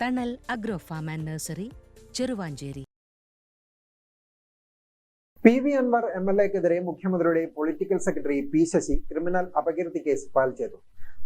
Thanal agro farm and nursery Cheruvanchery P V Anvar M L എക്കെതിരെ മുഖ്യമന്ത്രിയുടെ political secretary P Sasi criminal അപകീർത്തി case file ചെയ്തു.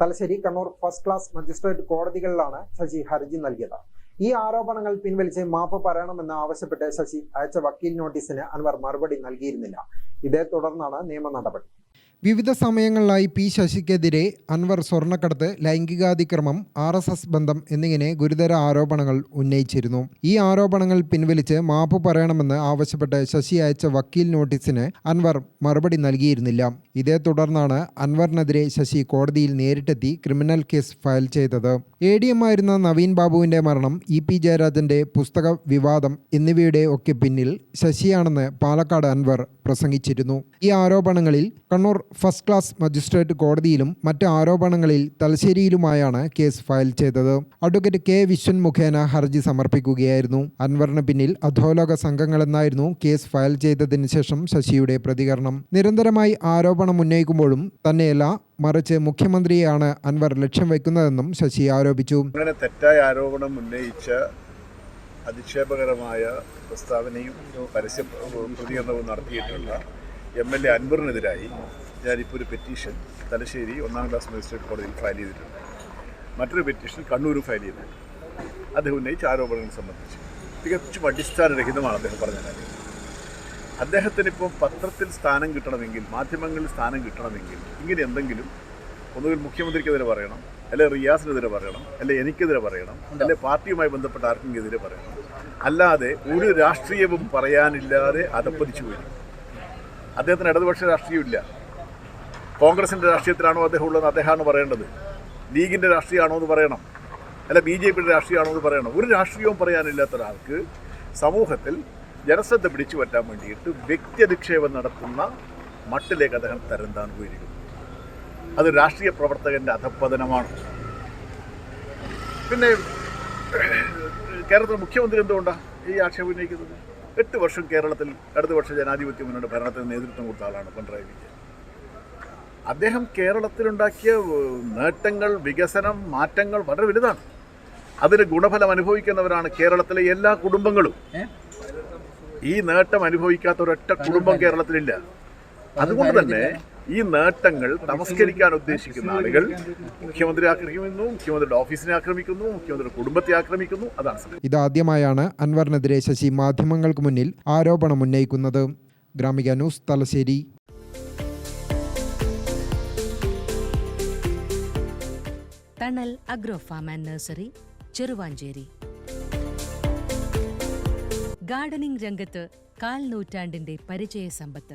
Thalassery Kannur first class magistrate കോടതികളിലാണ് Sasi ഹർജി നൽകിയത്. ഈ ആരോപണങ്ങൾ പിൻവലിച്ച് മാപ്പ് പറയണമെന്ന് ആവശ്യപ്പെട്ട് ശശി അയച്ച വക്കീൽ നോട്ടീസിന് അൻവർ മറുപടി നൽകിയിരുന്നില്ല. ഇതേ തുടർന്നാണ് നിയമ നടപടി. വിവിധ സമയങ്ങളിലായി പി ശശിക്കെതിരെ അൻവർ സ്വർണക്കടത്ത് ലൈംഗികാതിക്രമം ആർ എസ് എസ് ബന്ധം എന്നിങ്ങനെ ഗുരുതര ആരോപണങ്ങൾ ഉന്നയിച്ചിരുന്നു. ഈ ആരോപണങ്ങൾ പിൻവലിച്ച് മാപ്പ് പറയണമെന്ന് ആവശ്യപ്പെട്ട് ശശി അയച്ച വക്കീൽ നോട്ടീസിന് അൻവർ മറുപടി നൽകിയിരുന്നില്ല. ഇതേ തുടർന്നാണ് അൻവറിനെതിരെ ശശി കോടതിയിൽ നേരിട്ടെത്തി ക്രിമിനൽ കേസ് ഫയൽ ചെയ്തത്. എ ഡി എം ആയിരുന്ന നവീൻ ബാബുവിന്റെ മരണം ഇ പി ജയരാജന്റെ പുസ്തക വിവാദം എന്നിവയുടെ ഒക്കെ പിന്നിൽ ശശിയാണെന്ന് പാലക്കാട് അൻവർ പ്രസംഗിച്ചിരുന്നു. ഈ ആരോപണങ്ങളിൽ കണ്ണൂർ ഫസ്റ്റ് ക്ലാസ് മജിസ്ട്രേറ്റ് കോടതിയിലും മറ്റ് ആരോപണങ്ങളിൽ തലശ്ശേരിയിലുമായാണ് കേസ് ഫയൽ ചെയ്തത്. അഡ്വക്കേറ്റ് കെ വിശ്വൻ മുഖേന ഹർജി സമർപ്പിക്കുകയായിരുന്നു. അൻവറിന് പിന്നിൽ അധോലോക സംഘങ്ങളെന്നായിരുന്നു കേസ് ഫയൽ ചെയ്തതിന് ശേഷം ശശിയുടെ പ്രതികരണം. നിരന്തരമായി ആരോപണം ഉന്നയിക്കുമ്പോഴും തന്നെയല്ല മറിച്ച് മുഖ്യമന്ത്രിയെയാണ് അൻവർ ലക്ഷ്യം വയ്ക്കുന്നതെന്നും ശശി ആരോപിച്ചു. അങ്ങനെ തെറ്റായ ആരോപണം ഉന്നയിച്ച അധിക്ഷേപകരമായ പ്രസ്താവനയും പരസ്യ പ്രതികരണവും നടത്തിയിട്ടുള്ള എം എൽ എ അൻവറിനെതിരായി ഞാനിപ്പോൾ ഒരു പെറ്റീഷൻ തലശ്ശേരി ഒന്നാം ക്ലാസ് മജിസ്ട്രേറ്റ് കോടതിയിൽ ഫയൽ ചെയ്തിട്ടുണ്ട്. മറ്റൊരു പെറ്റീഷൻ കണ്ണൂരും ഫയൽ ചെയ്തിട്ടുണ്ട്. അദ്ദേഹം ഉന്നയിച്ച ആരോപണങ്ങൾ സംബന്ധിച്ച് തികച്ചും അടിസ്ഥാനരഹിതമാണ് അദ്ദേഹം പറഞ്ഞ കാര്യം. അദ്ദേഹത്തിന് ഇപ്പോൾ പത്രത്തിൽ സ്ഥാനം കിട്ടണമെങ്കിൽ മാധ്യമങ്ങളിൽ സ്ഥാനം കിട്ടണമെങ്കിൽ ഇങ്ങനെ എന്തെങ്കിലും ഒന്നുകിൽ മുഖ്യമന്ത്രിക്കെതിരെ പറയണം അല്ലെ റിയാസിനെതിരെ പറയണം അല്ലെ എനിക്കെതിരെ പറയണം അല്ലെ പാർട്ടിയുമായി ബന്ധപ്പെട്ട ആർക്കെങ്കിലും എതിരെ പറയണം. അല്ലാതെ ഒരു രാഷ്ട്രീയവും പറയാനില്ലാതെ അതപ്പതിച്ചു പോയി. അദ്ദേഹത്തിന് ഇടതുപക്ഷ രാഷ്ട്രീയമില്ല കോൺഗ്രസിന്റെ രാഷ്ട്രീയത്തിലാണോ അദ്ദേഹം ഉള്ളതെന്ന് അദ്ദേഹമാണ് പറയേണ്ടത്. ലീഗിന്റെ രാഷ്ട്രീയമാണോ എന്ന് പറയണം. അല്ല ബി ജെ പിയുടെ രാഷ്ട്രീയമാണോ എന്ന് പറയണം. ഒരു രാഷ്ട്രീയവും പറയാനില്ലാത്ത ഒരാൾക്ക് സമൂഹത്തിൽ ജനശ്രദ്ധ പിടിച്ചു പറ്റാൻ വേണ്ടിയിട്ട് വ്യക്തി അധിക്ഷേപം നടത്തുന്ന മട്ടിലേക്ക് അദ്ദേഹം തരം താൻ പോയിരിക്കുന്നു അത് രാഷ്ട്രീയ പ്രവർത്തകന്റെ അധപ്പതനമാണ് പിന്നെ കേരളത്തിലെ മുഖ്യമന്ത്രി എന്തുകൊണ്ടാണ് ഈ ആക്ഷേപം ഉന്നയിക്കുന്നത്? എട്ട് വർഷം കേരളത്തിൽ അടുത്ത വർഷം ജനാധിപത്യ മുന്നോട്ട് ഭരണത്തിന് നേതൃത്വം കൊടുത്ത ആളാണ് പിണറായി വിജയൻ. അദ്ദേഹം കേരളത്തിലുണ്ടാക്കിയ നേട്ടങ്ങൾ വികസനം മാറ്റങ്ങൾ വളരെ വലുതാണ്. അതിന് ഗുണഫലം അനുഭവിക്കുന്നവരാണ് കേരളത്തിലെ എല്ലാ കുടുംബങ്ങളും. ഈ നേട്ടം അനുഭവിക്കാത്ത ഒരൊറ്റ കുടുംബം കേരളത്തിലില്ല. അതുകൊണ്ട് തന്നെ ഈ നേട്ടങ്ങൾ തമസ്കരിക്കാൻ ഉദ്ദേശിക്കുന്ന ആളുകൾ മുഖ്യമന്ത്രി ആക്രമിക്കുന്നു മുഖ്യമന്ത്രിയുടെ ഓഫീസിനെ ആക്രമിക്കുന്നു മുഖ്യമന്ത്രിയുടെ കുടുംബത്തെ ആക്രമിക്കുന്നു അതാണ് സംഭവം. ഇതാദ്യമായാണ് അൻവറിനെതിരെ ശശി മാധ്യമങ്ങൾക്ക് മുന്നിൽ ആരോപണം ഉന്നയിക്കുന്നത്. Gramika news Thalassery. Thanal agro farm and nursery Cheruvanchery. Gardening രംഗത്ത് കാൽ നൂറ്റാണ്ടിന്റെ പരിചയ സമ്പത്ത്.